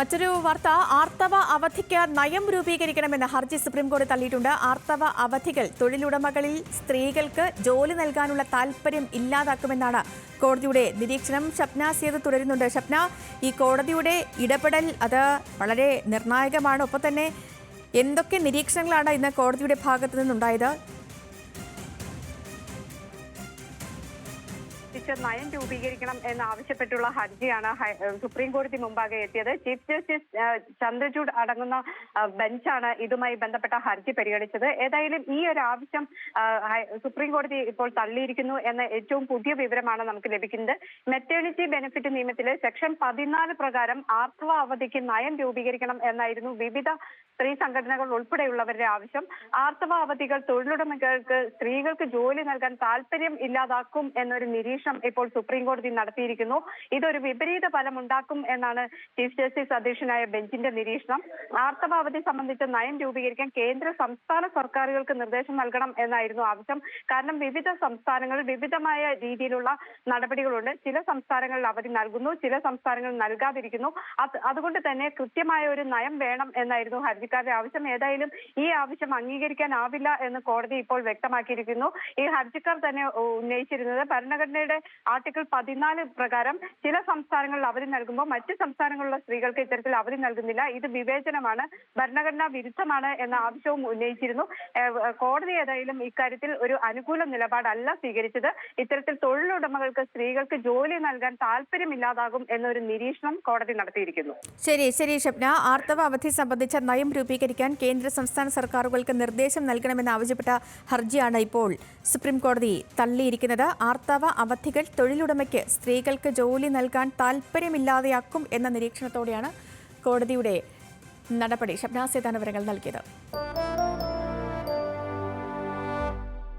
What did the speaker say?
മറ്റൊരു വാർത്ത ആർത്തവ അവധിക്ക് നയം രൂപീകരിക്കണമെന്ന ഹർജി സുപ്രീംകോടതി തള്ളിയിട്ടുണ്ട്. ആർത്തവ അവധികൾ തൊഴിലുടമകളിൽ സ്ത്രീകൾക്ക് ജോലി നൽകാനുള്ള താല്പര്യം ഇല്ലാതാക്കുമെന്നാണ് കോടതിയുടെ നിരീക്ഷണം. ഷപ്ന സേത് തുടരുന്നുണ്ട്. ഷപ്ന ഈ കോടതിയുടെ ഇടപെടൽ അത് വളരെ നിർണായകമാണ്. ഒപ്പം തന്നെ എന്തൊക്കെ നിരീക്ഷണങ്ങളാണ് ഇന്ന് കോടതിയുടെ ഭാഗത്തു നിന്നുണ്ടായത്? സംബന്ധിച്ച് നയം രൂപീകരിക്കണം എന്നാവശ്യപ്പെട്ടുള്ള ഹർജിയാണ് സുപ്രീം കോടതി മുമ്പാകെ എത്തിയത്. ചീഫ് ജസ്റ്റിസ് ചന്ദ്രചൂഡ് അടങ്ങുന്ന ബെഞ്ചാണ് ഇതുമായി ബന്ധപ്പെട്ട ഹർജി പരിഗണിച്ചത്. ഏതായാലും ഈ ഒരു ആവശ്യം സുപ്രീം കോടതി ഇപ്പോൾ തള്ളിയിരിക്കുന്നു എന്ന ഏറ്റവും പുതിയ വിവരമാണ് നമുക്ക് ലഭിക്കുന്നത്. മെറ്റേണിറ്റി ബെനിഫിറ്റ് നിയമത്തിലെ സെക്ഷൻ പതിനാല് പ്രകാരം ആർത്തവ അവധിക്ക് നയം രൂപീകരിക്കണം എന്നായിരുന്നു വിവിധ സ്ത്രീ സംഘടനകൾ ഉൾപ്പെടെയുള്ളവരുടെ ആവശ്യം. ആർത്തവ അവധികൾ തൊഴിലുടമകൾക്ക് സ്ത്രീകൾക്ക് ജോലി നൽകാൻ താല്പര്യം ഇല്ലാതാക്കും എന്നൊരു നിരീക്ഷണം ഇപ്പോൾ സുപ്രീം കോടതി നടത്തിയിരിക്കുന്നു. ഇതൊരു വിപരീത ഫലം ഉണ്ടാക്കും എന്നാണ് ചീഫ് ജസ്റ്റിസ് അധ്യക്ഷനായ ബെഞ്ചിന്റെ നിരീക്ഷണം. ആർത്തവ അവധി സംബന്ധിച്ച നയം രൂപീകരിക്കാൻ കേന്ദ്ര സംസ്ഥാന സർക്കാരുകൾക്ക് നിർദ്ദേശം നൽകണം എന്നായിരുന്നു ആവശ്യം. കാരണം വിവിധ സംസ്ഥാനങ്ങളിൽ വിവിധമായ രീതിയിലുള്ള നടപടികളുണ്ട്. ചില സംസ്ഥാനങ്ങളിൽ അവധി നൽകുന്നു ചില സംസ്ഥാനങ്ങളിൽ നൽകാതിരിക്കുന്നു. അതുകൊണ്ട് തന്നെ കൃത്യമായ ഒരു നയം വേണം എന്നായിരുന്നു ഹർജിക്കാരുടെ ആവശ്യം. ഏതായാലും ഈ ആവശ്യം അംഗീകരിക്കാനാവില്ല എന്ന് കോടതി ഇപ്പോൾ വ്യക്തമാക്കിയിരിക്കുന്നു. ഈ ഹർജിക്കാർ തന്നെ ഉന്നയിച്ചിരുന്നത് ഭരണഘടനയുടെ ആർട്ടിക്കിൾ പതിനാല് പ്രകാരം ചില സംസ്ഥാനങ്ങളിൽ അവധി നൽകുമ്പോൾ മറ്റ് സംസ്ഥാനങ്ങളിലുള്ള സ്ത്രീകൾക്ക് ഇത്തരത്തിൽ അവധി നൽകുന്നില്ല. ഇത് വിവേചനമാണ്. ഭരണഘടനാ വിരുദ്ധമാണ് എന്ന ആവശ്യവും ഉന്നയിച്ചിരുന്നു. കോടതി ഏതായാലും ഇക്കാര്യത്തിൽ ഒരു അനുകൂല നിലപാടല്ല സ്വീകരിച്ചത്. ഇത്തരത്തിൽ തൊഴിലുടമകൾക്ക് സ്ത്രീകൾക്ക് ജോലി നൽകാൻ താല്പര്യമില്ലാതാകും എന്നൊരു നിരീക്ഷണം കോടതി നടത്തിയിരിക്കുന്നു. ശരി ശരി ഷപ്ന ആർത്തവ അവധി സംബന്ധിച്ച നയം രൂപീകരിക്കാൻ കേന്ദ്ര സംസ്ഥാന സർക്കാരുകൾക്ക് നിർദ്ദേശം നൽകണമെന്ന് ആവശ്യപ്പെട്ട ഹർജിയാണ് ഇപ്പോൾ സുപ്രീം കോടതി തള്ളിയിരിക്കുന്നത്. ആർത്തവ അവധികൾ തൊഴിലുടമയ്ക്ക് സ്ത്രീകൾക്ക് ജോലി നൽകാൻ താല്പര്യമില്ലാതെയാക്കും എന്ന നിരീക്ഷണത്തോടെയാണ് കോടതിയുടെ നടപടി. വിവരങ്ങൾ നൽകിയത്.